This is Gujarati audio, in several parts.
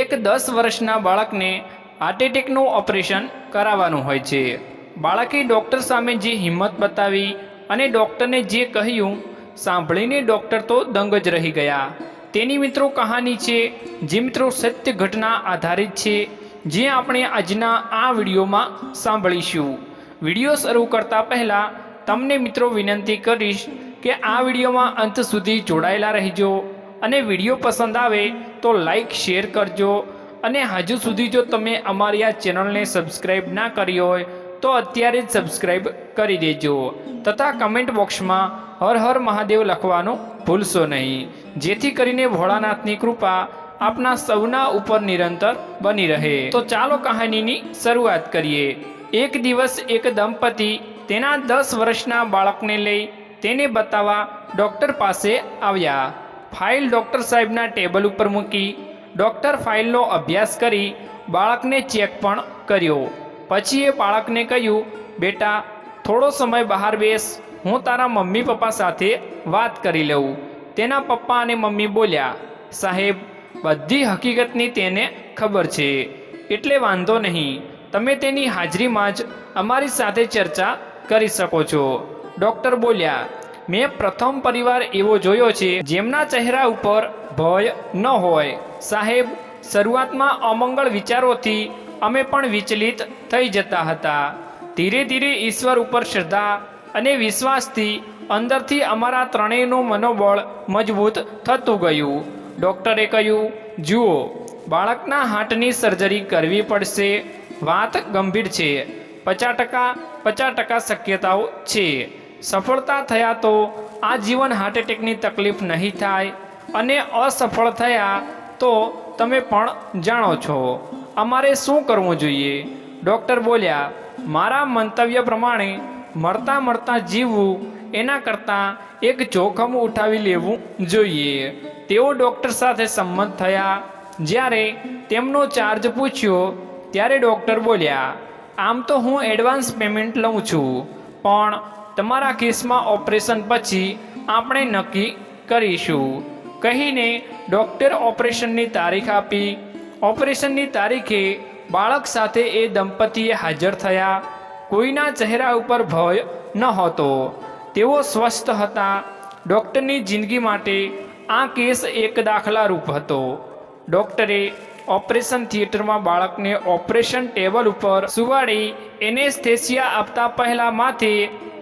એક દસ વર્ષના બાળકને હાર્ટ એટેકનું ઓપરેશન કરાવવાનું હોય છે. બાળકે ડૉક્ટર સામે જે હિંમત બતાવી અને ડૉક્ટરને જે કહ્યું, સાંભળીને ડૉક્ટર તો દંગ જ રહી ગયા. તેની મિત્રો કહાની છે, જે મિત્રો સત્ય ઘટના આધારિત છે, જે આપણે આજના આ વિડીયોમાં સાંભળીશું. વીડિયો શરૂ કરતા પહેલાં, તમને મિત્રો વિનંતી કરીશ કે આ વિડીયોમાં અંત સુધી જોડાયેલા રહેજો. અને વીડિયો પસંદ આવે તો લાઈક શેર કરજો. અને હજુ સુધી જો તમે અમારી આ ચેનલને સબસ્ક્રાઈબ ના કરી હોય, તો અત્યારે જ સબસ્ક્રાઈબ કરી દેજો. તથા કમેન્ટ બોક્સમાં હર હર મહાદેવ લખવાનું ભૂલશો નહીં. જેથી કરીને ભોળાનાથની કૃપા આપના સૌના ઉપર નિરંતર બની રહે. તો ચાલો કહાનીની શરૂઆત કરીએ. એક દિવસ એક દંપતિ તેના દસ વર્ષના બાળકને લઈ તેને બતાવવા ડૉક્ટર પાસે આવ્યા. ફાઇલ ડૉક્ટર સાહેબના ટેબલ ઉપર મૂકી ડૉક્ટર ફાઇલનો અભ્યાસ કરી બાળકને ચેક પણ કર્યો. પછી એ બાળકને કહ્યું, બેટા, થોડો સમય બહાર બેસ, હું તારા મમ્મી પપ્પા સાથે વાત કરી લઉં. તેના પપ્પા અને મમ્મી બોલ્યા, સાહેબ, બધી હકીકતની તેને ખબર છે, એટલે વાંધો નહીં. તમે તેની હાજરીમાં જ અમારી સાથે ચર્ચા કરી શકો છો. ડૉક્ટર બોલ્યા મેં પ્રથમ પરિવાર એવો જોયો છે, જેમના ચહેરા ઉપર ભય ન હોય. સાહેબ, શરૂઆતમાં અમંગળ વિચારોથી અમે પણ વિચલિત થઈ જતા હતા. ધીરે ધીરે ઈશ્વર ઉપર શ્રદ્ધા અને વિશ્વાસથી અંદરથી અમારા ત્રણેયનું મનોબળ મજબૂત થતું ગયું. ડૉક્ટરે કહ્યું, જુઓ, બાળકના હાર્ટની સર્જરી કરવી પડશે. વાત ગંભીર છે. પચાસ ટકા પચાસ ટકા શક્યતાઓ છે. સફળતા થયા તો આ જીવન હાર્ટ એટેકની તકલીફ નહીં થાય અને અસફળ થયા તો તમે પણ જાણો છો. અમારે શું કરવું જોઈએ? ડૉક્ટર બોલ્યા, મારા મંતવ્ય પ્રમાણે મરતા મરતા જીવવું એના કરતાં એક જોખમ ઉઠાવી લેવું જોઈએ. તેઓ ડૉક્ટર સાથે સંમત થયા. જ્યારે તેમનો ચાર્જ પૂછ્યો, ત્યારે ડૉક્ટર બોલ્યા, આમ તો હું એડવાન્સ પેમેન્ટ લઉં છું, પણ તમારા કેસમાં ઓપરેશન પછી આપણે નક્કી કરીશું. કહીને ડૉક્ટર ઓપરેશનની તારીખ આપી. ઓપરેશનની તારીખે બાળક સાથે એ દંપતીએ હાજર થયા. કોઈના ચહેરા ઉપર ભય નહોતો તેઓ સ્વસ્થ હતા. ડૉક્ટરની જિંદગી માટે આ કેસ એક દાખલારૂપ હતો. ડૉક્ટરે ઓપરેશન થિયેટરમાં બાળકને ઓપરેશન ટેબલ ઉપર સુવાડી એનેસ્થેસિયા આપતા પહેલાં માથે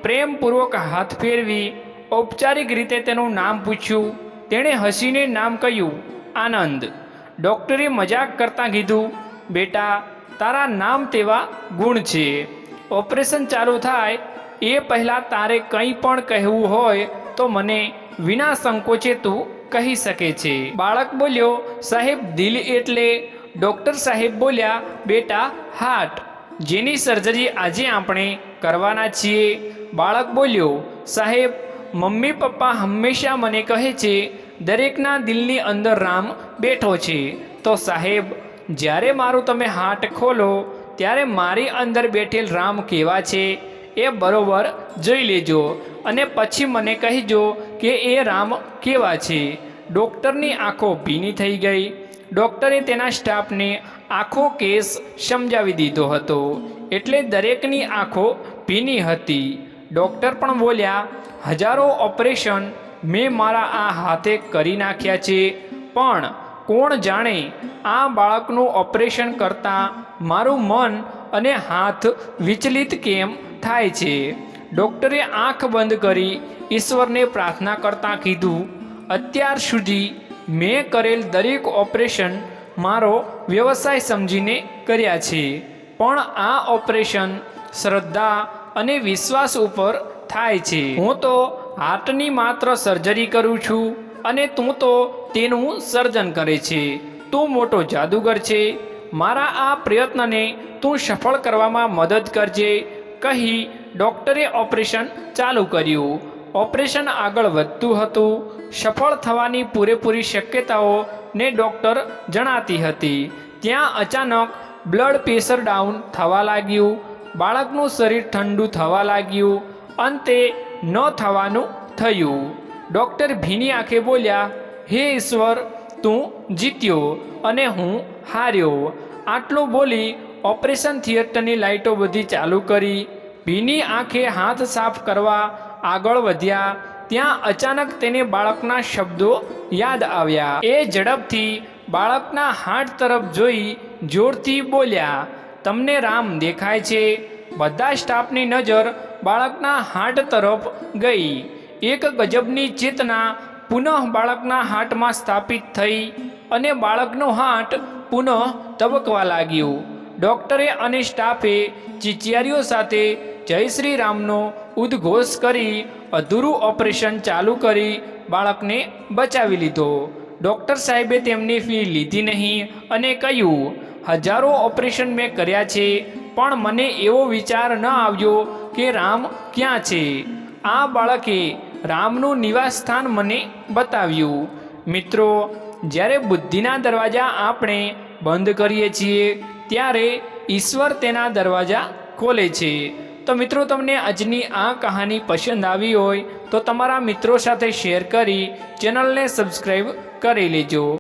પ્રેમપૂર્વક હાથ ફેરવી ઔપચારિક રીતે તેનું નામ પૂછ્યું. તેણે હસીને નામ કહ્યું, આનંદ. ડૉક્ટરે મજાક કરતાં કીધું, બેટા, તારા નામ તેવા ગુણ છે. ઓપરેશન ચાલુ થાય, એ પહેલાં તારે કંઈ પણ કહેવું હોય તો મને વિના સંકોચે તું કહી શકે છે. બાળક બોલ્યો, સાહેબ, દિલ એટલે. ડૉક્ટર સાહેબ બોલ્યા, બેટા, હાર્ટ. જેની સર્જરી આજે આપણે કરવાના છીએ. બાળક બોલ્યો, સાહેબ, મમ્મી પપ્પા હંમેશા મને કહે છે, દરેકના દિલની અંદર રામ બેઠો છે. તો સાહેબ, જ્યારે મારું તમે હાર્ટ ખોલો, ત્યારે મારી અંદર બેઠેલ રામ કેવા છે? એ બરોબર જોઈ લેજો અને પછી મને કહેજો કે એ રામ કેવા છે. ડૉક્ટરની આંખો ભીની થઈ ગઈ. ડૉક્ટરે તેના સ્ટાફને આખો કેસ સમજાવી દીધો હતો. એટલે દરેકની આંખો ભીની હતી. ડૉક્ટર પણ બોલ્યા, હજારો ઓપરેશન મેં મારા આ હાથે કરી નાખ્યા છે, પણ કોણ જાણે આ બાળકનું ઓપરેશન કરતાં મારું મન અને હાથ વિચલિત કેમ થાય છે? ડૉક્ટરે આંખ બંધ કરી ઈશ્વરને પ્રાર્થના કરતાં કીધું, અત્યાર સુધી મેં કરેલ દરેક ઓપરેશન મારો વ્યવસાય સમજીને કર્યા છે, પણ આ ઓપરેશન શ્રદ્ધા અને વિશ્વાસ ઉપર થાય છે. હું તો હાર્ટની માત્ર સર્જરી કરું છું અને તું તો તેનું સર્જન કરે છે. તું મોટો જાદુગર છે. મારા આ પ્રયત્નને તું સફળ કરવામાં મદદ કરજે, કહી ડૉક્ટરે ઓપરેશન ચાલુ કર્યું. ઓપરેશન આગળ વધતું હતું. સફળ થવાની પૂરેપૂરી શક્યતાઓને ડૉક્ટર જણાતી હતી. ત્યાં અચાનક બ્લડ પ્રેશર ડાઉન થવા લાગ્યું. બાળકનું શરીર ઠંડુ થવા લાગ્યું, અંતે ન થવાનું થયું. ડૉક્ટર ભીની આંખે બોલ્યા, હે ઈશ્વર, તું જીત્યો અને હું હાર્યો. આટલું બોલી ઓપરેશન થિયેટરની લાઇટો બધી ચાલુ કરી. ભીની આંખે હાથ સાફ કરવા આગળ વધ્યા. ત્યાં અચાનક તેને બાળકના શબ્દો યાદ આવ્યા. એ ઝડપથી બાળકના હાથ તરફ જોઈ, જોરથી બોલ્યા તમને રામ દેખાય છે. બધા સ્ટાફની નજર બાળકના હાટ તરફ ગઈ. એક ગજબની ચેતના પુનઃ બાળકના હાટમાં સ્થાપિત થઈ અને બાળકનો હાટ પુનઃ તબકવા લાગ્યું. ડૉક્ટરે અને સ્ટાફે ચિચિયારીઓ સાથે જય શ્રી રામનો ઉદ્ઘોષ કરી અધૂરું ઓપરેશન ચાલુ કરી બાળકને બચાવી લીધો. ડૉક્ટર સાહેબે તેમની ફી લીધી નહીં અને કહ્યું હજારો ઓપરેશન મેં કર્યા છે, પણ મને એવો વિચાર ન આવ્યો કે રામ ક્યાં છે. આ બાળકે રામનું નિવાસ સ્થાન મને બતાવ્યું. મિત્રો, જ્યારે બુદ્ધિના દરવાજા આપણે બંધ કરીએ છીએ, ત્યારે ઈશ્વર તેના દરવાજા ખોલે છે. તો મિત્રો, તમને આજની આ કહાની પસંદ આવી હોય, તો તમારા મિત્રો સાથે શેર કરી ચેનલને સબસ્ક્રાઈબ કરી લેજો.